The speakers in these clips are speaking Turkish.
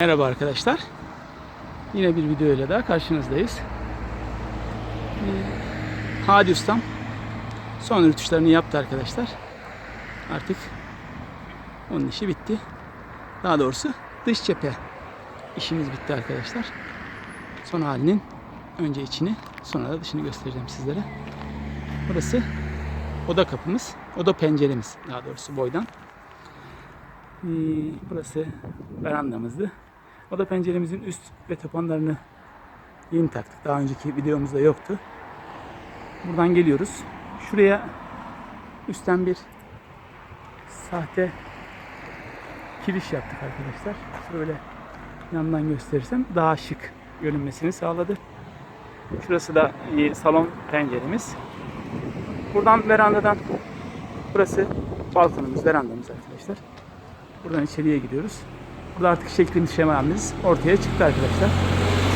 Merhaba arkadaşlar. Yine bir video ile daha karşınızdayız. Ee, Hadi Ustam son rütuşlarını yaptı arkadaşlar. Artık onun işi bitti. Daha doğrusu dış cephe işimiz bitti arkadaşlar. Son halinin önce içini sonra da dışını göstereceğim sizlere. Burası oda kapımız, oda penceremiz daha doğrusu boydan. Ee, Burası verandamızdı. Oda penceremizin üst ve tapanlarını yeni taktık. Daha önceki videomuzda yoktu. Buradan geliyoruz. Şuraya üstten bir sahte kiriş yaptık arkadaşlar. Şöyle yandan gösterirsem daha şık görünmesini sağladı. Şurası da salon penceremiz. Buradan verandadan burası balkonumuz, verandamız arkadaşlar. Buradan içeriye giriyoruz. Burada artık şeklimiz şemalimiz ortaya çıktı arkadaşlar.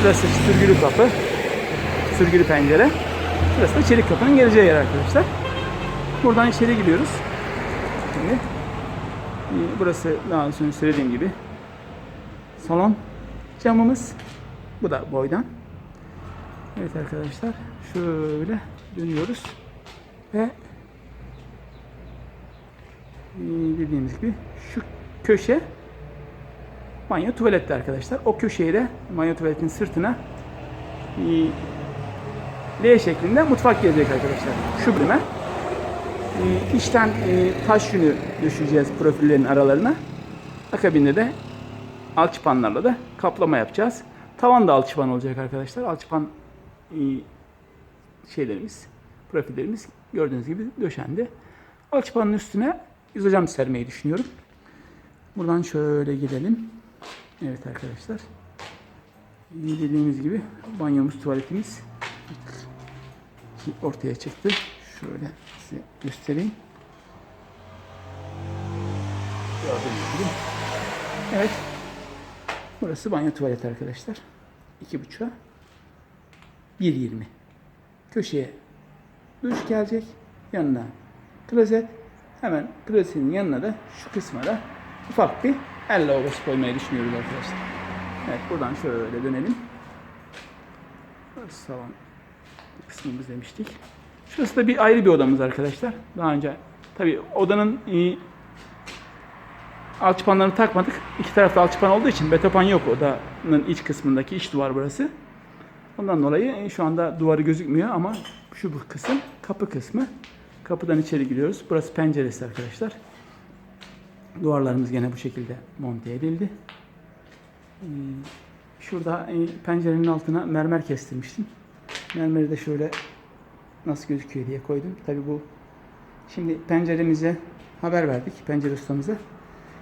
Şurası sürgülü kapı. Sürgülü pencere. Şurası da çelik kapının geleceği yer arkadaşlar. Buradan içeri giriyoruz. Şimdi burası daha önce söylediğim gibi salon camımız. Bu da boydan. Evet arkadaşlar şöyle dönüyoruz ve dediğimiz gibi şu köşe banyo tuvalette arkadaşlar. O köşeye de banyo tuvaletin sırtına L şeklinde mutfak gelecek arkadaşlar. Şu bölüme. E, içten e, taş yünü düşeceğiz profillerin aralarına. Akabinde de alçıpanlarla da kaplama yapacağız. Tavan da alçıpan olacak arkadaşlar. Alçıpan e, şeylerimiz, profillerimiz gördüğünüz gibi döşendi. Alçıpanın üstüne izocam sermeyi düşünüyorum. Buradan şöyle gidelim. Evet arkadaşlar. Dediğimiz gibi banyomuz, tuvaletimiz ortaya çıktı. Şöyle size göstereyim. Evet. Burası banyo tuvalet arkadaşlar. 2.5'a 1.20. Köşeye duş gelecek. Yanına klozet. Hemen klozetin yanına da şu kısma da ufak bir el lavabosu koymayı düşünüyoruz arkadaşlar. Evet buradan şöyle dönelim. Salon kısmımız demiştik. Şurası da bir ayrı bir odamız arkadaşlar. Daha önce tabi odanın e, alçıpanlarını takmadık. İki tarafta alçıpan olduğu için betopan yok odanın iç kısmındaki iç duvar burası. Ondan dolayı e, şu anda duvarı gözükmüyor ama şu bu kısım kapı kısmı. Kapıdan içeri giriyoruz. Burası penceresi arkadaşlar. Duvarlarımız gene bu şekilde monte edildi. Ee, Şurada e, pencerenin altına mermer kestirmiştim. Mermeri de şöyle nasıl gözüküyor diye koydum. Tabi bu şimdi penceremize haber verdik pencere ustamıza.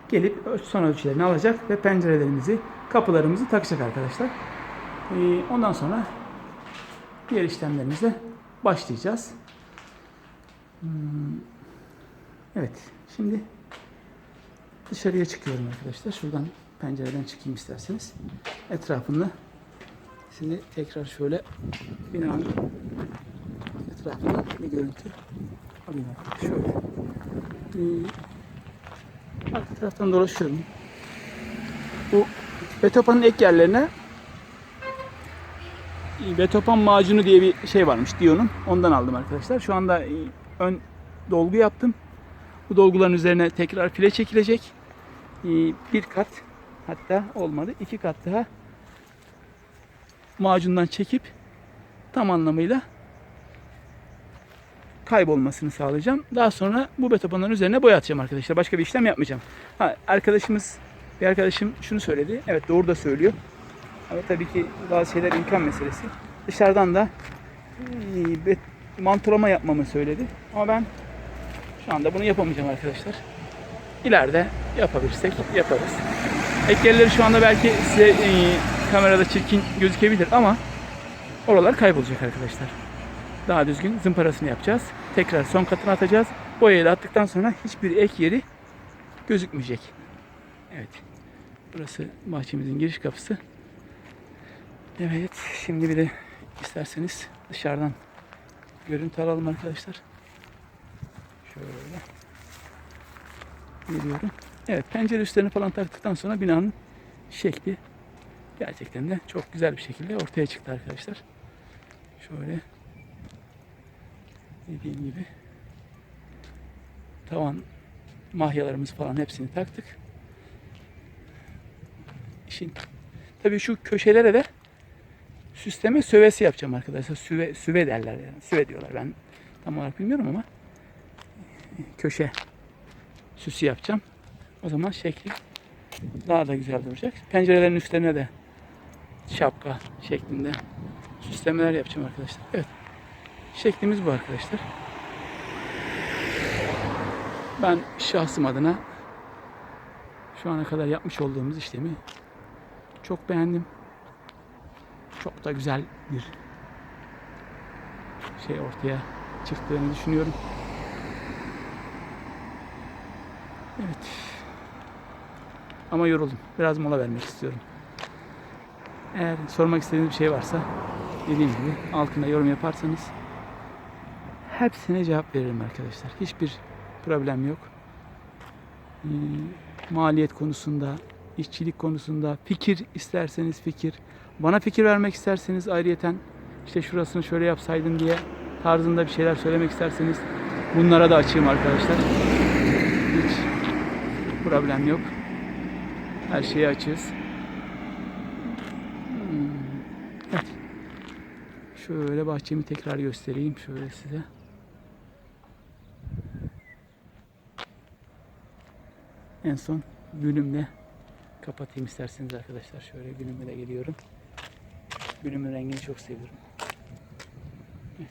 Gelip son ölçülerini alacak ve pencerelerimizi, kapılarımızı takacak arkadaşlar. Ee, Ondan sonra diğer işlemlerimize başlayacağız. Hmm, Evet, şimdi dışarıya çıkıyorum arkadaşlar. Şuradan pencereden çıkayım isterseniz. Etrafında sizi tekrar şöyle binanın etrafında bir görüntü alayım. Şöyle. Ee, arka taraftan dolaşıyorum. Bu Betopan'ın ek yerlerine Betopan macunu diye bir şey varmış Dion'un. Ondan aldım arkadaşlar. Şu anda e, ön dolgu yaptım. Bu dolguların üzerine tekrar file çekilecek. Ee, Bir kat hatta olmadı iki kat daha macundan çekip tam anlamıyla kaybolmasını sağlayacağım. Daha sonra bu betopanların üzerine boya atacağım arkadaşlar. Başka bir işlem yapmayacağım. Ha, arkadaşımız bir arkadaşım şunu söyledi. Evet doğru da söylüyor. Ama tabii ki bazı şeyler imkan meselesi. Dışarıdan da e, yapmamı söyledi. Ama ben şu anda bunu yapamayacağım arkadaşlar. İleride yapabilirsek yaparız. Ek yerleri şu anda belki size e, kamerada çirkin gözükebilir ama oralar kaybolacak arkadaşlar. Daha düzgün zımparasını yapacağız. Tekrar son katını atacağız. Boyayı da attıktan sonra hiçbir ek yeri gözükmeyecek. Evet. Burası bahçemizin giriş kapısı. Evet. Şimdi bir de isterseniz dışarıdan görüntü alalım arkadaşlar. Şöyle. Geliyorum. Evet pencere üstlerini falan taktıktan sonra binanın şekli Gerçekten de çok güzel bir şekilde ortaya çıktı arkadaşlar. Şöyle dediğim gibi tavan mahyalarımız falan hepsini taktık. İşin tabii şu köşelere de süsleme sövesi yapacağım arkadaşlar. Süve, süve derler yani. Süve diyorlar. Ben tam olarak bilmiyorum ama köşe süsü yapacağım. O zaman şekli daha da güzel duracak. Pencerelerin üstlerine de şapka şeklinde süslemeler yapacağım arkadaşlar. Evet. Şeklimiz bu arkadaşlar. Ben şahsım adına şu ana kadar yapmış olduğumuz işlemi çok beğendim. Çok da güzel bir şey ortaya çıktığını düşünüyorum. Evet. Ama yoruldum. Biraz mola vermek istiyorum. Eğer sormak istediğiniz bir şey varsa dediğim gibi altına yorum yaparsanız hepsine cevap veririm arkadaşlar. Hiçbir problem yok. Ee, maliyet konusunda, işçilik konusunda fikir isterseniz fikir, bana fikir vermek isterseniz ayrıyeten işte şurasını şöyle yapsaydın diye tarzında bir şeyler söylemek isterseniz bunlara da açığım arkadaşlar. Hiç problem yok. Her şeye açığız. Hmm, Evet. Şöyle bahçemi tekrar göstereyim şöyle size. En son gülümle kapatayım isterseniz arkadaşlar. Şöyle gülümle de geliyorum. Gülümün rengini çok seviyorum. Evet.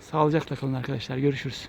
Sağlıcakla kalın arkadaşlar. Görüşürüz.